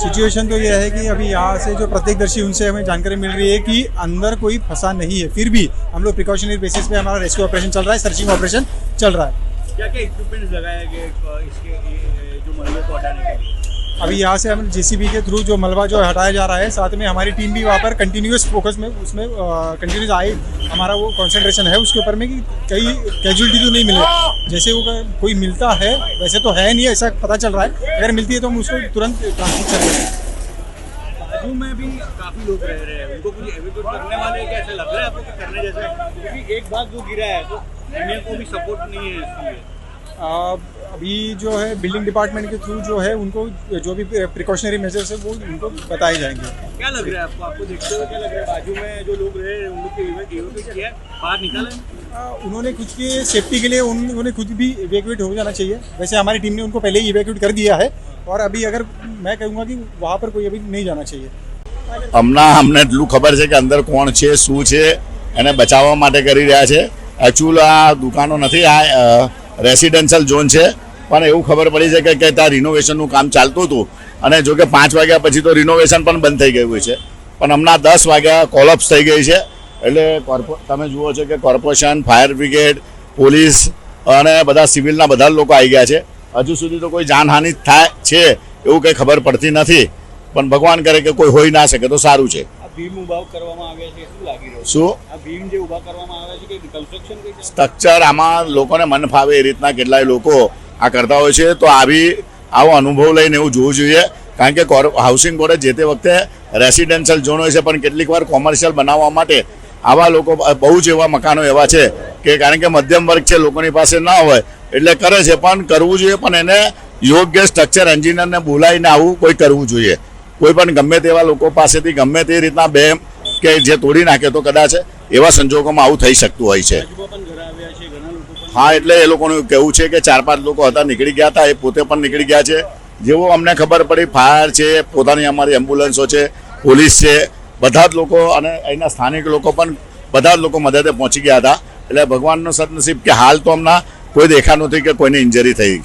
Situation तो यह है कि अभी यहाँ से जो प्रत्येकदर्शी, उनसे हमें जानकारी मिल रही है कि अंदर कोई फंसा नहीं है। फिर भी हम लोग प्रिकॉशनरी बेसिस पे हमारा रेस्क्यू ऑपरेशन चल रहा है सर्चिंग ऑपरेशन चल रहा है। क्या क्या इक्विपमेंट्स लगाया गया इसके जो मलबे को हटाने के लिए? अभी यहाँ से हम जेसीबी के थ्रू जो मलबा जो हटाया जा रहा है, साथ में हमारी टीम भी वहाँ पर कंटिन्यूस फोकस में, उसमें कंटिन्यूस आई हमारा वो कंसंट्रेशन है उसके ऊपर में कि कई कैजुअलिटी तो नहीं मिले। जैसे वो कोई मिलता है, वैसे तो है नहीं, ऐसा पता चल रहा है। अगर मिलती है तो हम उसको तुरंत ट्रांसपोर्ट कर देते हैं। बाजू में भी काफ़ी लोग रह रहे हैं। उनको कुछ एविक्यूट करने वाले क्या ऐसा लग रहा है आपको करने जैसा? क्योंकि एक भाग जो गिरा है तो इंडिया को भी सपोर्ट नहीं है इसलिए। अभी जो है बिल्डिंग डिपार्टमेंट के थ्रू जो है उनको जो भी प्रिकॉशनरी मेजर्स है वो उनको बताए जाएंगे क्या लग रहा है आपको आपको देखते हुए क्या लग रहा है बाजू में जो लोग रहे हैं उन लोग के एविक्यूट किया है बाहर निकाले आ, उन्होंने खुद की सेफ्टी के लिए उन- उन्होंने खुद भी इवेक्यूएट हो जाना चाहिए वैसे हमारी टीम ने उनको पहले ही इवेक्यूएट कर दिया है और अभी अगर मैं कहूँगा कि वहाँ पर कोई अभी नहीं जाना चाहिए હમણાં અમને એટલું ખબર છે કે અંદર કોણ છે શું છે એને બચાવવા માટે કરી રહ્યા છે એકચ્યુઅલ આ દુકાનો નથી આ રેસિડેન્શિયલ ઝોન છે. પણ એવું ખબર પડી છે કે- કે ત્યાં રિનોવેશનનું કામ ચાલતું હતું. અને જો કે પાંચ વાગ્યા પછી તો રિનોવેશન પણ બંધ થઈ ગયું છે. પણ હમણાં દસ વાગ્યા કોલેપ્સ થઈ ગઈ છે. એટલે કોર્પો તમે જુઓ છો કે કોર્પોરેશન ફાયર બ્રિગેડ પોલીસ અને બધા સિવિલના બધા લોકો આવી ગયા છે. હજુ સુધી તો કોઈ જાનહાનિ થાય છે એવું કંઈ ખબર પડતી નથી. પણ ભગવાન કરે કે કોઈ હોઈ ના શકે તો સારું છે. ભીમ ઊભા કરવામાં આવ્યા છે શું લાગી રહ્યું શું? આ ભીમ જે ઊભા કરવામાં આવ્યા છે કે કન્સ્ટ્રક્શન કઈ સ્ટ્રક્ચર આમાં લોકોને મન ફાવે એ રીતના કેટલાય લોકો આ કરતા હોય છે તો આવી આવો અનુભવ લઈને એવું જોવું જોઈએ. કારણ કે હાઉસિંગ બોર્ડે જે તે વખતે રેસિડેન્શિયલ ઝોન હોય છે પણ કેટલીક વાર કોમર્શિયલ બનાવવા માટે આવા લોકો બહુ જ એવા મકાનો એવા છે કે કારણ કે મધ્યમ વર્ગ છે લોકોની પાસે ના હોય એટલે કરે છે પણ કરવું જોઈએ પણ એને યોગ્ય સ્ટ્રક્ચર એન્જિનિયરને બોલાવીને આવું કોઈ કરવું જોઈએ. કોઈ પણ ગમે તેવા લોકો પાસેથી ગમે તે રીતના બે કે જે તોડી નાખે તો કદાચ એવા સંજોગોમાં આવું થઈ શકતું હોય છે. હા એટલે એ લોકોનું કહેવું છે કે ચાર પાંચ લોકો હતા નીકળી ગયા હતા એ પોતે પણ નીકળી ગયા છે. જેવો અમને ખબર પડી ફાયર છે પોતાની અમારી એમ્બ્યુલન્સો છે પોલીસ છે બધા જ લોકો અને અહીંના સ્થાનિક લોકો પણ બધા જ લોકો મદદે પહોંચી ગયા હતા. એટલે ભગવાનનો સદનસીબ કે હાલ તો હમણાં કોઈ દેખા નથી કે કોઈને ઇન્જરી થઈ.